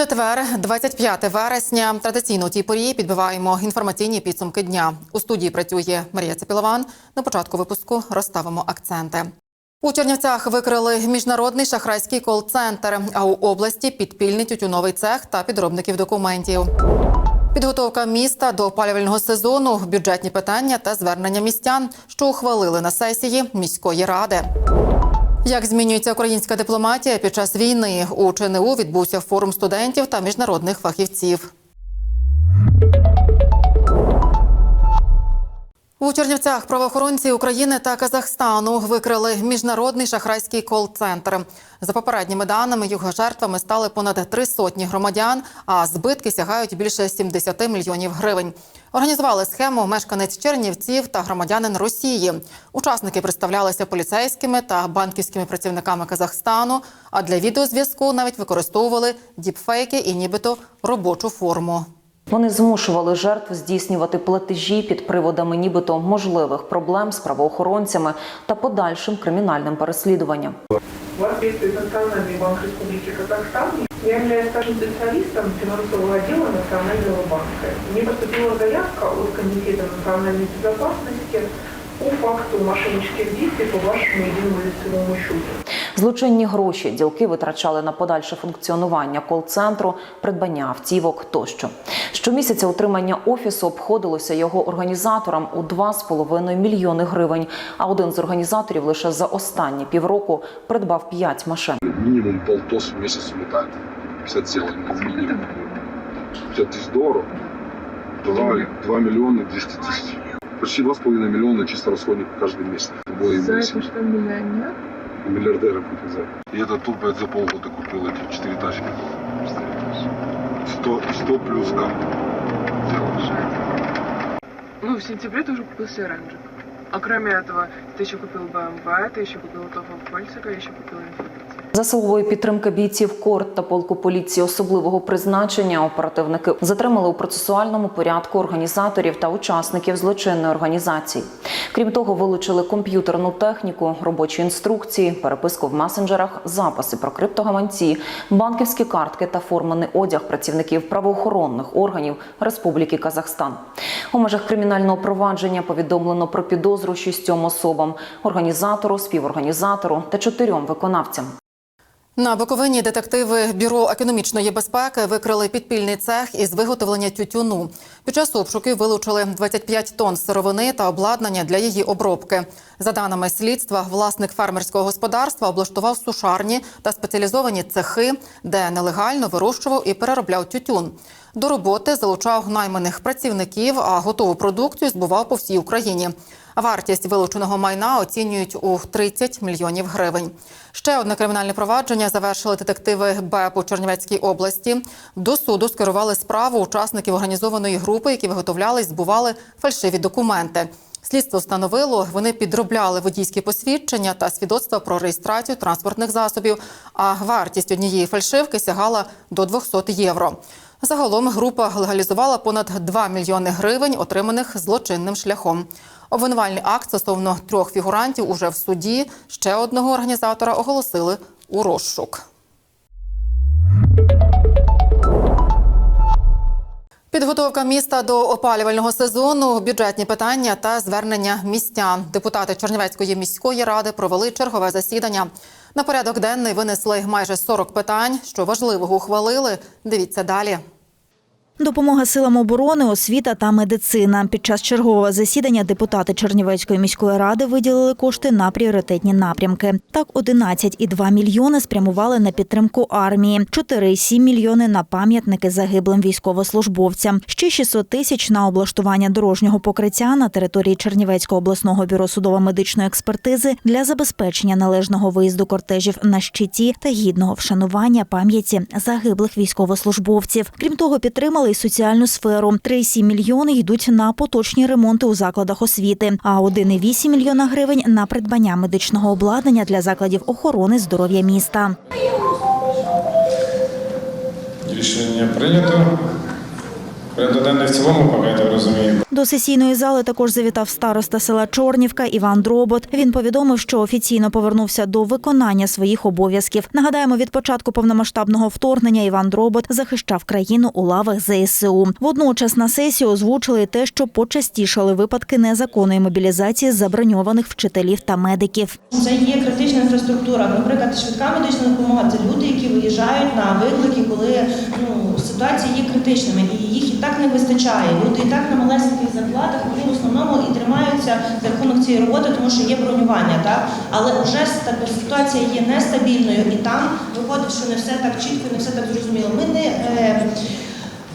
Четвер, 25 вересня. Традиційно у тій порі підбиваємо інформаційні підсумки дня. У студії працює Марія Цепілован. На початку випуску розставимо акценти. У Чернівцях викрили міжнародний шахрайський кол-центр, а у області підпільний тютюновий цех та підробників документів. Підготовка міста до опалювального сезону, бюджетні питання та звернення містян, що ухвалили на сесії міської ради. Як змінюється українська дипломатія під час війни? У ЧНУ відбувся форум студентів та міжнародних фахівців. У Чернівцях правоохоронці України та Казахстану викрили міжнародний шахрайський кол-центр. За попередніми даними, його жертвами стали понад три сотні громадян, а збитки сягають більше 70 мільйонів гривень. Організували схему мешканець Чернівців та громадянин Росії. Учасники представлялися поліцейськими та банківськими працівниками Казахстану. А для відеозв'язку навіть використовували діпфейки і нібито робочу форму. Вони змушували жертв здійснювати платежі під приводами нібито можливих проблем з правоохоронцями та подальшим кримінальним переслідуванням. В соответствии с Национальной банк Республики Казахстан я являюсь старшим специалистом финансового отдела Национального банка. Мне поступила заявка от Комитета национальной безопасности по факту мошеннических действий по вашему единому лицевому счету. Злочинні гроші ділки витрачали на подальше функціонування кол-центру, придбання автівок тощо. Щомісяця утримання офісу обходилося його організаторам у 2,5 мільйони гривень. А один з організаторів лише за останні півроку придбав 5 машин. минимум полтос в месяц улетает. 50 сел, минимум. 50 тысяч долларов, 2, 2 миллиона 200 тысяч. Почти 2,5 миллиона чисто расходник каждый месяц. Любой месяц. что миллионер? Миллиардеры купят за. И это тупо за полгода купил эти 4 тачки. 100, 100 плюс кам. Ну, в сентябре ты уже купил себе рейнджер. А кроме этого, ты еще купил BMW, ты еще купил Тофа Фольцика, еще купил информацию. За підтримки бійців корт та полку поліції особливого призначення оперативники затримали у процесуальному порядку організаторів та учасників злочинної організації. Крім того, вилучили комп'ютерну техніку, робочі інструкції, переписку в месенджерах, записи про криптогаманці, банківські картки та форманий одяг працівників правоохоронних органів Республіки Казахстан. У межах кримінального провадження повідомлено про підозру шістьом особам: організатору, співорганізатору та чотирьом виконавцям. На Буковині детективи Бюро економічної безпеки викрили підпільний цех із виготовлення тютюну. Під час обшуків вилучили 25 тонн сировини та обладнання для її обробки. За даними слідства, власник фермерського господарства облаштував сушарні та спеціалізовані цехи, де нелегально вирощував і переробляв тютюн. До роботи залучав найманих працівників, а готову продукцію збував по всій Україні. Вартість вилученого майна оцінюють у 30 мільйонів гривень. Ще одне кримінальне провадження завершили детективи БЕП у Чернівецькій області. До суду скерували справу учасників організованої групи, які виготовляли і збували фальшиві документи. Слідство встановило, вони підробляли водійські посвідчення та свідоцтва про реєстрацію транспортних засобів. А вартість однієї фальшивки сягала до 200 євро. Загалом група легалізувала понад 2 мільйони гривень, отриманих злочинним шляхом. Обвинувальний акт стосовно трьох фігурантів уже в суді. Ще одного організатора оголосили у розшук. Підготовка міста до опалювального сезону, бюджетні питання та звернення містян. Депутати Чернівецької міської ради провели чергове засідання. На порядок денний винесли майже 40 питань. Що важливого ухвалили? Дивіться далі. Допомога силам оборони, освіта та медицина. Під час чергового засідання депутати Чернівецької міської ради виділили кошти на пріоритетні напрямки. Так, 11,2 мільйони спрямували на підтримку армії, 4,7 мільйони на пам'ятники загиблим військовослужбовцям, ще 600 тисяч на облаштування дорожнього покриття на території Чернівецького обласного бюро судово-медичної експертизи для забезпечення належного виїзду кортежів на щиті та гідного вшанування пам'яті загиблих військовослужбовців. Крім того, підтримали й соціальну сферу. 3,7 мільйони йдуть на поточні ремонти у закладах освіти, а 1,8 мільйона гривень на придбання медичного обладнання для закладів охорони здоров'я міста. Рішення прийнято. Денний в цілому поки я так розумію. До сесійної зали також завітав староста села Чорнівка Іван Дробот. Він повідомив, що офіційно повернувся до виконання своїх обов'язків. Нагадаємо, від початку повномасштабного вторгнення Іван Дробот захищав країну у лавах ЗСУ. Водночас на сесію озвучили те, що почастішали випадки незаконної мобілізації заброньованих вчителів та медиків. Це є критична інфраструктура. Наприклад, швидка медична допомога це люди, які виїжджають на виклики, коли ну ситуації є критичними, і їх і так не вистачає. Люди і так на малесеньких зарплатах вони в основному і тримаються за рахунок цієї роботи, тому що є бронювання. Так але вже ситуація є нестабільною, і там виходить, що не все так чітко, не все так зрозуміло. Ми не е,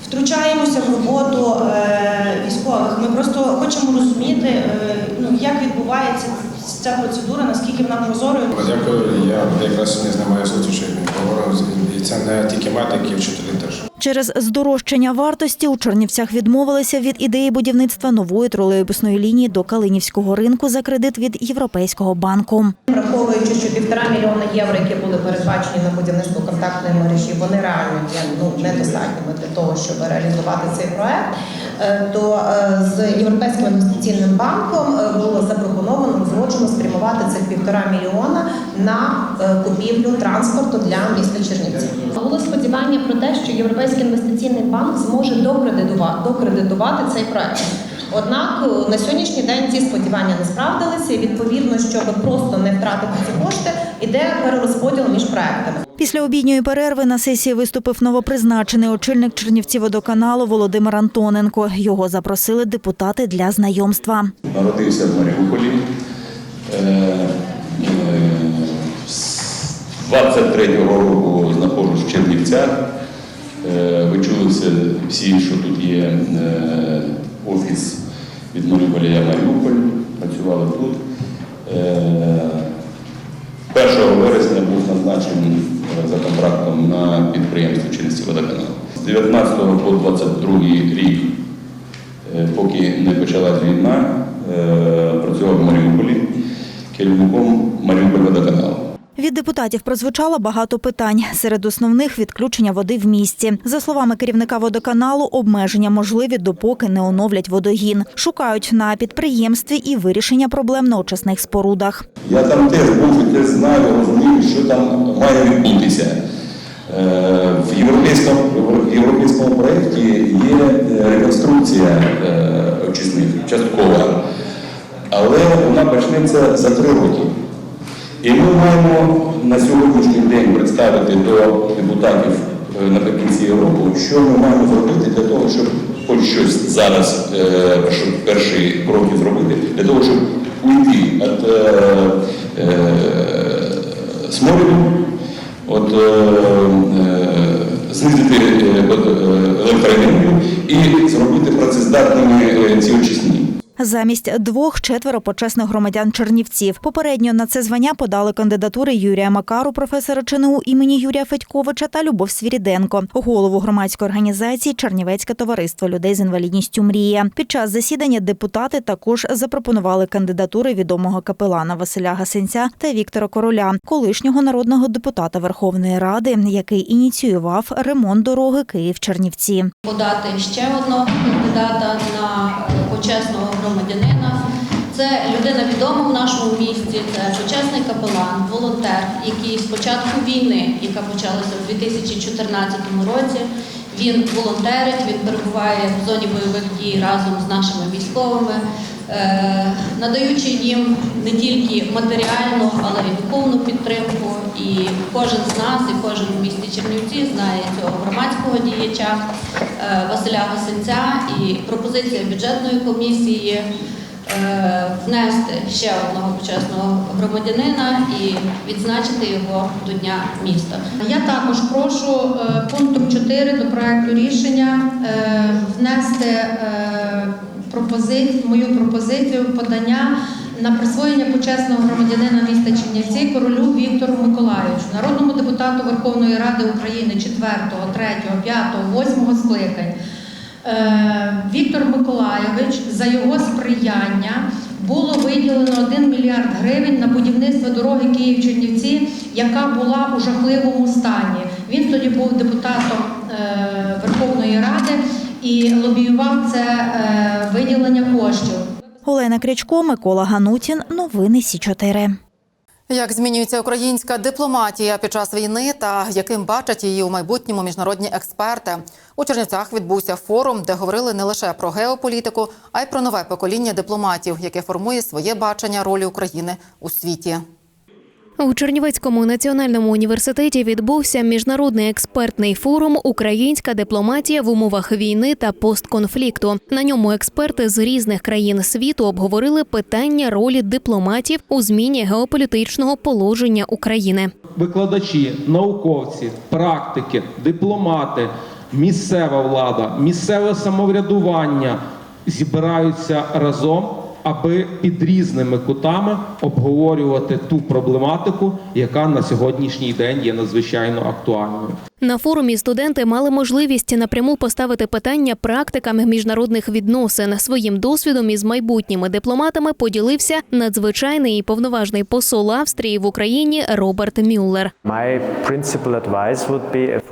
втручаємося в роботу е, військових. Ми просто хочемо розуміти, е, ну як відбувається ця процедура, наскільки вона прозорою. Дякую. Я якраз сьогодні знімаю поговорив, і це не тільки медики, і вчителі теж. Через здорожчання вартості у Чернівцях відмовилися від ідеї будівництва нової тролейбусної лінії до Калинівського ринку за кредит від Європейського банку. Враховуючи, що півтора мільйона євро, які були передбачені на будівництво контактної мережі, вони реально є ну недостатніми для того, щоб реалізувати цей проект. е, То е, з європейським інвестиційним банком е, було запропоновано узгоджено спрямувати цих півтора мільйона на купівлю транспорту для міста Чернівці. Було сподівання про те, що європейський інвестиційний банк зможе докредитувати, докредитувати цей проект. Однак е, на сьогоднішній день ці сподівання не справдилися, і відповідно, щоб просто не втратити ці кошти, іде перерозподіл між проектами. Після обідньої перерви на сесії виступив новопризначений очільник Чернівці водоканалу Володимир Антоненко. Його запросили депутати для знайомства. Народився в Маріуполі. Е, е, 23-го року знаходжусь в Чернівцях. Е, Ви чули це всі, що тут є е, офіс від Маріуполя Маріуполь, працювали тут. Е, 1 вересня був назначений е, за контрактом на підприємство Чернівці водоканал. З 19 по 22 рік Е, поки не почалась війна, е, працював в Маріуполі керівником Маріуполь водоканалу. Депутатів прозвучало багато питань. Серед основних відключення води в місті. За словами керівника водоканалу, обмеження можливі, допоки не оновлять водогін. Шукають на підприємстві і вирішення проблем на очисних спорудах. Я там теж був теж знаю, розумію, що там має відбутися. Е, В європейському, в європейському проєкті є е, реконструкція е, очисних часткова, але вона почнеться за три роки. І ми маємо на сьогоднішній день представити до депутатів е, наприкінці року, що ми маємо зробити для того, щоб хоч щось зараз, е, перші кроки зробити, для того, щоб уйти від е, сморіду, от, знизити електроенергію і зробити працездатними ці очисні. Замість двох четверо почесних громадян Чернівців. Попередньо на це звання подали кандидатури Юрія Макару, професора ЧНУ імені Юрія Федьковича та Любов Свіріденко, голову громадської організації Чернівецьке товариство людей з інвалідністю Мрія. Під час засідання депутати також запропонували кандидатури відомого капелана Василя Гасенця та Віктора Короля, колишнього народного депутата Верховної Ради, який ініціював ремонт дороги Київ-Чернівці. подати ще одного кандидата на почесного громадянина. Це людина відома в нашому місті, це почесний капелан, волонтер, який з початку війни, яка почалася у 2014 році, він волонтерить, він перебуває в зоні бойових дій разом з нашими військовими, надаючи їм не тільки матеріальну, але й духовну підтримку. І кожен з нас, і кожен в місті Чернівці знає цього громадського діяча е, Василя Гасенця. І пропозиція бюджетної комісії е, внести ще одного почесного громадянина і відзначити його до Дня міста. Я також прошу е, пунктом 4 до проекту рішення е, внести е, пропози- мою пропозицію подання на присвоєння почесного громадянина міста Чернівці королю Віктору Миколаївичу, народному депутату Верховної Ради України 4, 3, 5, 8 скликань. Е, Віктор Миколайович за його сприяння було виділено 1 мільярд гривень на будівництво дороги Київ-Чернівці, яка була у жахливому стані. Він тоді був депутатом е, Верховної Ради і лобіював це е, виділення коштів. Олена Крячко, Микола Ганутін. Новини Сі 4 Як змінюється українська дипломатія під час війни та яким бачать її у майбутньому міжнародні експерти? У Чернівцях відбувся форум, де говорили не лише про геополітику, а й про нове покоління дипломатів, яке формує своє бачення ролі України у світі. У Чернівецькому національному університеті відбувся міжнародний експертний форум Українська дипломатія в умовах війни та постконфлікту. На ньому експерти з різних країн світу обговорили питання ролі дипломатів у зміні геополітичного положення України. викладачі, науковці, практики, дипломати, місцева влада, місцеве самоврядування зібраються разом, аби під різними кутами обговорювати ту проблематику, яка на сьогоднішній день є надзвичайно актуальною. На форумі студенти мали можливість напряму поставити питання практикам міжнародних відносин. Своїм досвідом із майбутніми дипломатами поділився надзвичайний і повноважний посол Австрії в Україні Роберт Мюллер.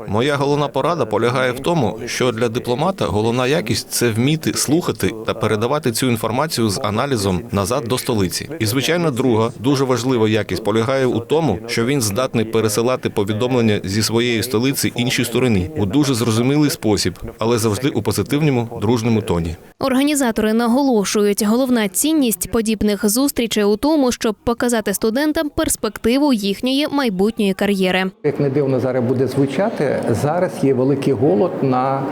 Моя головна порада полягає в тому, що для дипломата головна якість це вміти слухати та передавати цю інформацію з аналізом назад до столиці. І звичайно, друга дуже важлива якість полягає у тому, що він здатний пересилати повідомлення зі своєї столиці іншій стороні у дуже зрозумілий спосіб, але завжди у позитивному дружному тоні. Організатори наголошують, головна цінність подібних зустрічей у тому, щоб показати студентам перспективу їхньої майбутньої кар'єри. Як не дивно зараз буде звучати, зараз є великий голод на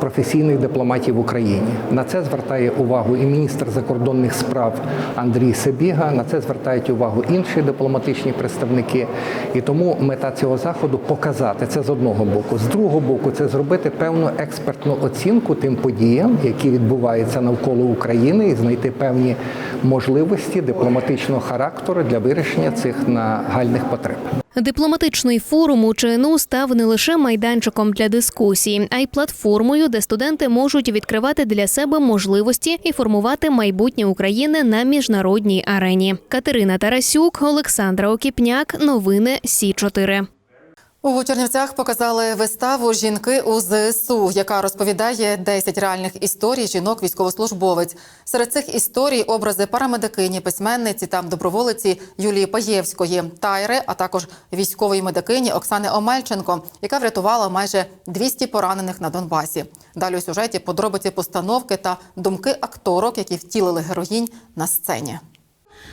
професійних дипломатів в Україні. На це звертає увагу і міністр закордонних справ Андрій Себіга. На це звертають увагу інші дипломатичні представники. І тому мета цього заходу показати це з одного боку. З другого боку, це зробити певну експертну оцінку тим подіям, які відбуваються навколо України, і знайти певні можливості дипломатичного характеру для вирішення цих нагальних потреб. Дипломатичний форум у ЧНУ став не лише майданчиком для дискусії, а й платформою, де студенти можуть відкривати для себе можливості і формувати майбутнє України на міжнародній арені. Катерина Тарасюк, Олександра Окіпняк. Новини Сі 4 У Чернівцях показали виставу Жінки у ЗСУ, яка розповідає 10 реальних історій жінок військовослужбовець. Серед цих історій образи парамедикині, письменниці та доброволиці Юлії Паєвської, Тайри, а також військової медикині Оксани Омельченко, яка врятувала майже 200 поранених на Донбасі. Далі у сюжеті подробиці постановки та думки акторок, які втілили героїнь на сцені.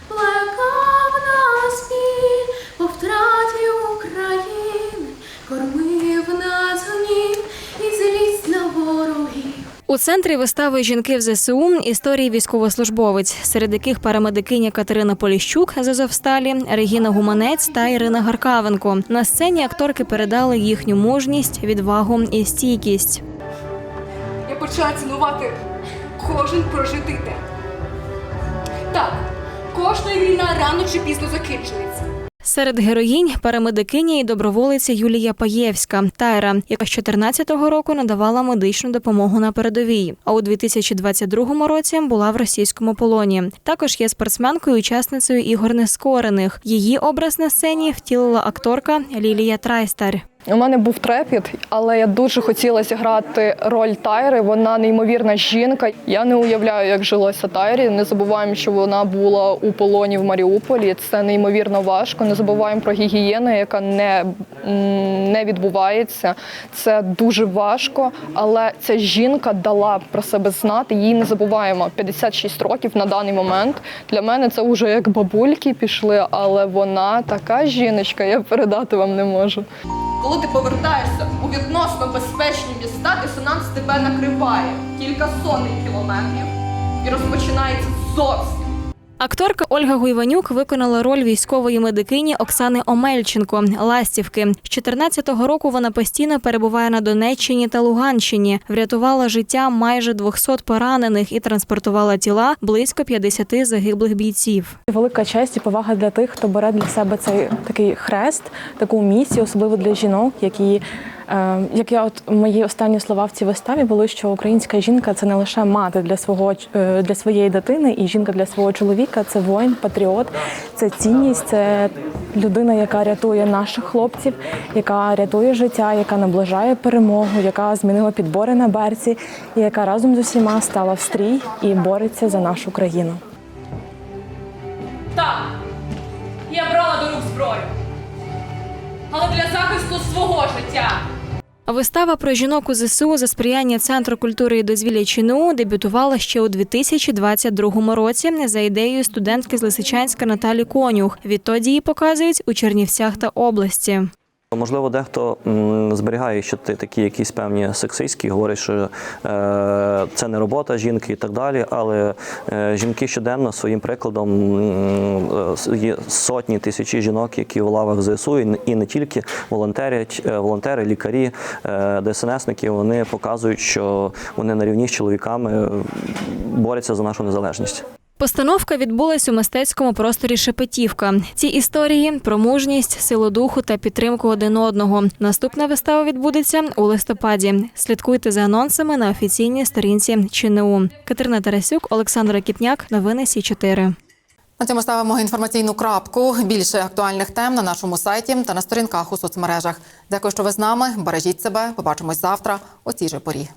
Плекав нас біль по У центрі вистави жінки в ЗСУ історії військовослужбовець, серед яких парамедикиня Катерина Поліщук з Азовсталі, Регіна Гуманець та Ірина Гаркавенко. На сцені акторки передали їхню мужність, відвагу і стійкість. Я почала цінувати кожен прожитий день. Так, кожна війна рано чи пізно закінчується. Серед героїнь парамедикиня і доброволиця Юлія Паєвська Тайра, яка з 14-го року надавала медичну допомогу на передовій. А у 2022 році була в російському полоні. Також є спортсменкою, учасницею ігор нескорених. Її образ на сцені втілила акторка Лілія Трайстар. У мене був трепіт, але я дуже хотіла зіграти роль Тайри. Вона неймовірна жінка. Я не уявляю, як жилося Тайрі. Не забуваємо, що вона була у полоні в Маріуполі. Це неймовірно важко. Не забуваємо про гігієну, яка не, не відбувається. Це дуже важко, але ця жінка дала про себе знати. Її не забуваємо. 56 років на даний момент. Для мене це вже як бабульки пішли, але вона така жіночка, я передати вам не можу. Коли ти повертаєшся у відносно безпечні міста, дисонанс тебе накриває кілька сотень кілометрів і розпочинається зовсім. Акторка Ольга Гуйванюк виконала роль військової медикині Оксани Омельченко Ластівки. З 14-го року вона постійно перебуває на Донеччині та Луганщині, врятувала життя майже 200 поранених і транспортувала тіла близько 50 загиблих бійців. Велика честь і повага для тих, хто бере для себе цей такий хрест, таку місію, особливо для жінок, які як я от мої останні слова в цій виставі були, що українська жінка це не лише мати для свого е, для своєї дитини, і жінка для свого чоловіка це воїн, патріот, це цінність, це людина, яка рятує наших хлопців, яка рятує життя, яка наближає перемогу, яка змінила підбори на берці, і яка разом з усіма стала в стрій і бореться за нашу країну. Вистава про жінок у ЗСУ за сприяння Центру культури і дозвілля ЧНУ дебютувала ще у 2022 році за ідеєю студентки з Лисичанська Наталі Конюх. Відтоді її показують у Чернівцях та області. Можливо, дехто зберігає ще ти- такі якісь певні сексистські, говорить, що е, це не робота жінки і так далі. Але е, жінки щоденно своїм прикладом е, є сотні тисячі жінок, які в лавах ЗСУ, і не- тільки волонтерять, волонтери, лікарі, ДСНСники, вони показують, що вони на рівні з чоловіками борються за нашу незалежність. Постановка відбулась у мистецькому просторі Шепетівка. Ці історії про мужність, силу духу та підтримку один одного. Наступна вистава відбудеться у листопаді. Слідкуйте за анонсами на офіційній сторінці ЧНУ. Катерина Тарасюк, Олександр Кіпняк. Новини Сі 4 На цьому ставимо інформаційну крапку. Більше актуальних тем на нашому сайті та на сторінках у соцмережах. Дякую, що ви з нами. Бережіть себе. Побачимось завтра о цій же порі.